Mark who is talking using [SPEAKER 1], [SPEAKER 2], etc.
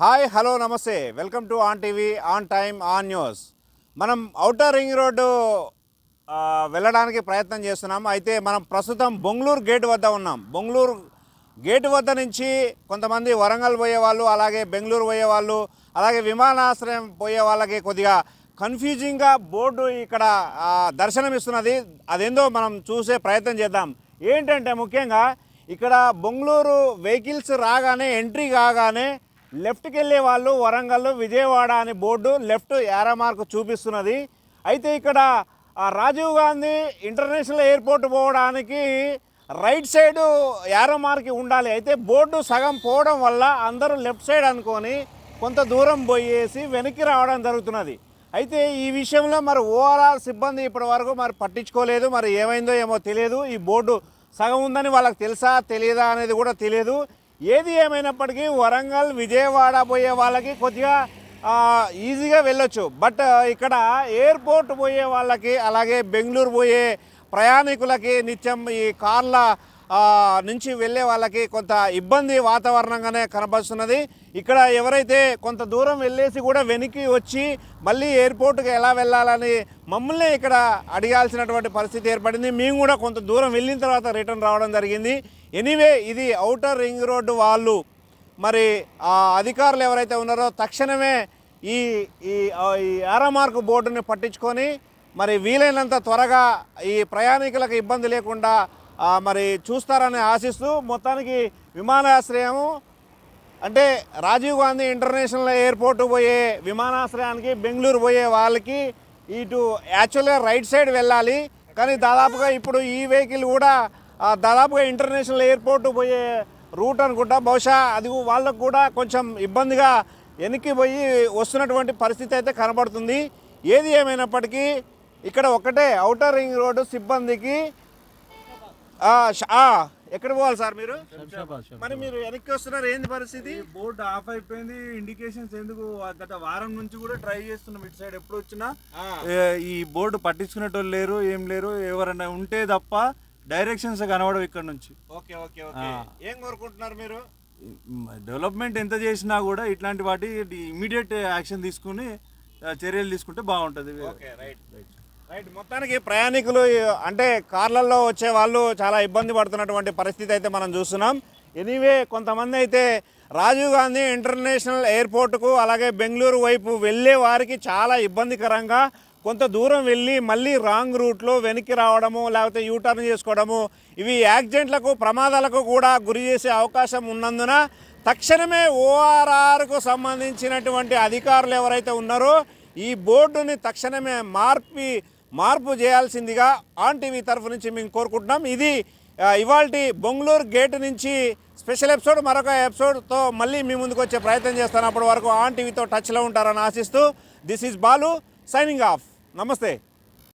[SPEAKER 1] Hi hello నమస్తే. Welcome to on TV on time on news. మనం outer ring road వెళ్ళడానికి ప్రయత్నం చేస్తున్నాం. అయితే మనం ప్రస్తుతం బొంగళూరు గేట్ వద్ద ఉన్నాం. బొంగళూరు గేట్ వద్ద నుంచి కొంతమంది వరంగల్ పోయే వాళ్ళు అలాగే బెంగళూరు పోయే వాళ్ళు అలాగే విమానాశ్రయం పోయే వాళ్ళకి కొద్దిగా కన్ఫ్యూజింగ్గా బోర్డు ఇక్కడ దర్శనం దర్శనమిస్తున్నది. అదేందో మనం చూసే ప్రయత్నం చేద్దాం. ఏంటంటే ముఖ్యంగా ఇక్కడ బొంగళూరు వెహికల్స్ రాగానే ఎంట్రీ కాగానే లెఫ్ట్కి వెళ్ళే వాళ్ళు వరంగల్ విజయవాడ అనే బోర్డు లెఫ్ట్ యారో మార్క్ చూపిస్తున్నది. అయితే ఇక్కడ రాజీవ్ గాంధీ ఇంటర్నేషనల్ ఎయిర్పోర్ట్ పోవడానికి రైట్ సైడ్ యారో మార్క్ ఉండాలి. అయితే బోర్డు సగం పోవడం వల్ల అందరూ లెఫ్ట్ సైడ్ అనుకొని కొంత దూరం పోయేసి వెనక్కి రావడం జరుగుతున్నది. అయితే ఈ విషయంలో మరి ఓవరాల్ సిబ్బంది ఇప్పటి వరకు మరి పట్టించుకోలేదు. మరి ఏమైందో ఏమో తెలియదు. ఈ బోర్డు సగం ఉందని వాళ్ళకి తెలుసా తెలియదా అనేది కూడా తెలియదు. ఏది ఏమైనప్పటికీ వరంగల్ విజయవాడ పోయే వాళ్ళకి కొద్దిగా ఈజీగా వెళ్ళొచ్చు. బట్ ఇక్కడ ఎయిర్పోర్ట్ పోయే వాళ్ళకి అలాగే బెంగళూరు పోయే ప్రయాణికులకి నిత్యం ఈ కార్ల నుంచి వెళ్ళే వాళ్ళకి కొంత ఇబ్బంది వాతావరణంగానే కనబడుతున్నది. ఇక్కడ ఎవరైతే కొంత దూరం వెళ్ళేసి కూడా వెనక్కి వచ్చి మళ్ళీ ఎయిర్పోర్ట్కి ఎలా వెళ్ళాలని మమ్మల్ని ఇక్కడ అడగాల్సినటువంటి పరిస్థితి ఏర్పడింది. మేము కూడా కొంత దూరం వెళ్ళిన తర్వాత రిటర్న్ రావడం జరిగింది. ఎనీవే ఇది ఔటర్ రింగ్ రోడ్డు వాళ్ళు మరి ఆ అధికారులు ఎవరైతే ఉన్నారో తక్షణమే ఈ ఈ ఈ ఆరమార్క్ బోర్డుని పట్టించుకొని మరి వీలైనంత త్వరగా ఈ ప్రయాణికులకు ఇబ్బంది లేకుండా మరి చూస్తారని ఆశిస్తూ మొత్తానికి విమానాశ్రయము అంటే రాజీవ్ గాంధీ ఇంటర్నేషనల్ ఎయిర్పోర్ట్ పోయే విమానాశ్రయానికి బెంగళూరు పోయే వాళ్ళకి ఇటు యాక్చువల్గా రైట్ సైడ్ వెళ్ళాలి. కానీ దాదాపుగా ఇప్పుడు ఈ వెహికల్ కూడా దాదాపుగా ఇంటర్నేషనల్ ఎయిర్పోర్ట్ పోయే రూట్ అనుకుంటా. బహుశా అది వాళ్ళకు కూడా కొంచెం ఇబ్బందిగా వెనక్కి పోయి వస్తున్నటువంటి పరిస్థితి అయితే కనబడుతుంది. ఏది ఏమైనప్పటికీ ఇక్కడ ఒకటే ఔటర్ రింగ్ రోడ్డు సిబ్బందికి ఎక్కడ పోవాలి సార్ మీరు? మరి మీరు వెనక్కి వస్తున్నారు ఏంది పరిస్థితి?
[SPEAKER 2] బోర్డు ఆఫ్ అయిపోయింది ఇండికేషన్స్ ఎందుకు? గత వారం నుంచి కూడా ట్రై చేస్తున్నాం ఇటు సైడ్ ఎప్పుడు వచ్చినా. ఈ బోర్డు పట్టించుకునేటోళ్ళు లేరు ఏం లేరు ఎవరైనా ఉంటే తప్ప డైరెక్షన్స్ కనబడవు ఇక్కడ నుంచి.
[SPEAKER 1] Okay okay okay. ఏం కోరుకుంటున్నారు మీరు?
[SPEAKER 2] డెవలప్మెంట్ ఎంత చేసినా కూడా ఇట్లాంటి వాటి ఇమీడియట్ యాక్షన్ తీసుకుని చర్యలు తీసుకుంటే బాగుంటుంది.
[SPEAKER 1] Okay right. రైట్ మొత్తానికి ప్రయాణికులు అంటే కార్లలో వచ్చే వాళ్ళు చాలా ఇబ్బంది పడుతున్నటువంటి పరిస్థితి అయితే మనం చూస్తున్నాం. ఎనీవే కొంతమంది అయితే రాజీవ్ గాంధీ ఇంటర్నేషనల్ ఎయిర్పోర్ట్కు అలాగే బెంగళూరు వైపు వెళ్ళే వారికి చాలా ఇబ్బందికరంగా కొంత దూరం వెళ్ళి మళ్ళీ రాంగ్ రూట్లో వెనక్కి రావడము లేకపోతే యూటర్న్ చేసుకోవడము ఇవి యాక్సిడెంట్లకు ప్రమాదాలకు కూడా గురి చేసే అవకాశం ఉన్నందున తక్షణమే ఓఆర్ఆర్కు సంబంధించినటువంటి అధికారులు ఎవరైతే ఉన్నారో ఈ బోర్డుని తక్షణమే మార్పి మార్పు చేయాల్సిందిగా ఆన్ టీవీ తరఫు నుంచి మేము కోరుకుంటున్నాం. ఇది ఇవాళ బొంగళూరు గేట్ నుంచి స్పెషల్ ఎపిసోడ్ మరొక ఎపిసోడ్తో మళ్ళీ మీ ముందుకు వచ్చే ప్రయత్నం చేస్తాను. అప్పటి వరకు ఆన్ టీవీతో టచ్లో ఉంటారని ఆశిస్తూ this is Balu signing off. నమస్తే.